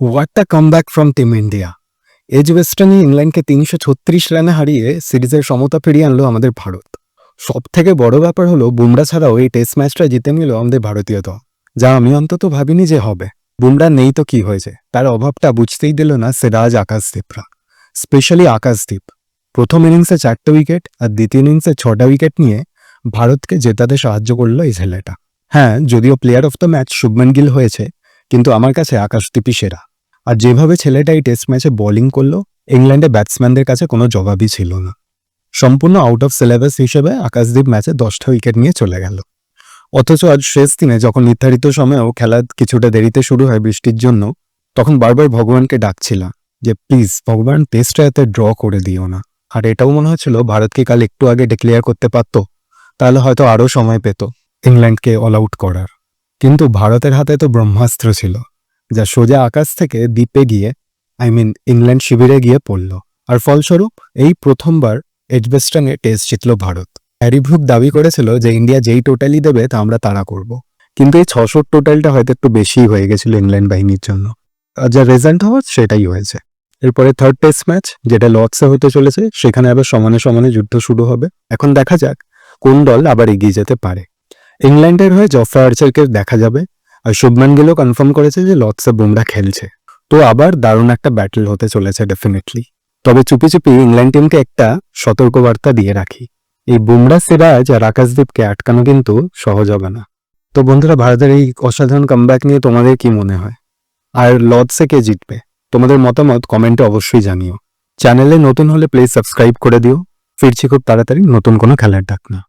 What the come back from team India age ওয়েস্টার্নে ইংল্যান্ডকে তিনশো ছত্রিশ রানে হারিয়ে সিরিজের সমতা ফিরিয়ে আনলো আমাদের ভারত। সব থেকে বড় ব্যাপার হলো, বুমরা ছাড়াও এই টেস্ট ম্যাচটা জিতে নিল আমাদের ভারতীয় দল, যা আমি অন্তত ভাবিনি যে হবে। বুমরা নেই তো কি হয়েছে? তার অভাবটা বুঝতেই দিল না সিরাজ আকাশদীপরা, স্পেশালি আকাশদীপ। প্রথম ইনিংসে চারটে উইকেট আর দ্বিতীয় ইনিংসে ছটা উইকেট নিয়ে ভারতকে জেতাতে সাহায্য করল এই ছেলেটা। হ্যাঁ যদিও player of the match Shubman Gill হয়েছে, কিন্তু আমার কাছে আকাশদীপই সেরা। আর যেভাবে ছেলেটা এই টেস্ট ম্যাচে বোলিং করল ইংল্যান্ডে ব্যাটসম্যানদের কাছে কোনো জবাবই ছিল না। সম্পূর্ণ আউট অফ সিলেবাস হিসেবে আকাশদীপ ম্যাচে দশটা উইকেট নিয়ে চলে গেল। অথচ আজ শেষ দিনে যখন নির্ধারিত সময়েও খেলা কিছুটা দেরিতে শুরু হয় বৃষ্টির জন্য, তখন বারবার ভগবানকে ডাকছিলাম যে প্লিজ ভগবান টেস্টটা এতে ড্র করে দিও না। আর এটাও মনে হচ্ছিল ভারতকে কাল একটু আগে ডিক্লেয়ার করতে পারত, তাহলে হয়তো আরও সময় পেত ইংল্যান্ডকে অল আউট করার। কিন্তু ভারতের হাতে তো ব্রহ্মাস্ত্র ছিল। যা সোজা আকাশ থেকে দ্বীপে গিয়ে আই মিন ইংল্যান্ড শিবিরে গিয়ে পড়ল। আর ফলস্বরূপ, এই প্রথমবার এজবেস্টনে টেস্ট জিতল ভারত। হ্যারি ব্রুক দাবি করেছিল যে ইন্ডিয়া যেই টোটালি দেবে, তা আমরা তাড়া করব। কিন্তু এই ছশোর টোটালটা হয়তো একটু বেশি হয়ে গেছিল ইংল্যান্ড বাহিনীর জন্য। আর যা রেজাল্ট হওয়ার, সেটাই হয়েছে। এরপরে থার্ড টেস্ট ম্যাচ যেটা লর্ডসে হতে চলেছে, সেখানে আবার সমানে সমানে যুদ্ধ শুরু হবে। এখন দেখা যাক কোন দল আবার এগিয়ে যেতে পারে। ইংল্যান্ডের হয়ে জফরা আর্চারকে দেখা যাবে। আর শুভমান গিলও কনফার্ম করেছে যে লর্ডসে বুমরা খেলছে। তো আবার দারুণ একটা ব্যাটল হতে চলেছে ডেফিনেটলি তবে চুপি চুপি ইংল্যান্ড টিমকে একটা সতর্কবার্তা দিয়ে রাখি। এই বুমরা সিরাজ আর আকাশদীপকে আটকানো কিন্তু সহজ হবে না। তো বন্ধুরা, ভারতের এই অসাধারণ কামব্যাক নিয়ে তোমাদের কি মনে হয়? আর লর্ডসে কে জিতবে? তোমাদের মতামত কমেন্টে অবশ্যই জানিও। চ্যানেলে নতুন হলে প্লিজ সাবস্ক্রাইব করে দিও। ফিরছি খুব তাড়াতাড়ি নতুন কোনো খেলার ডাক না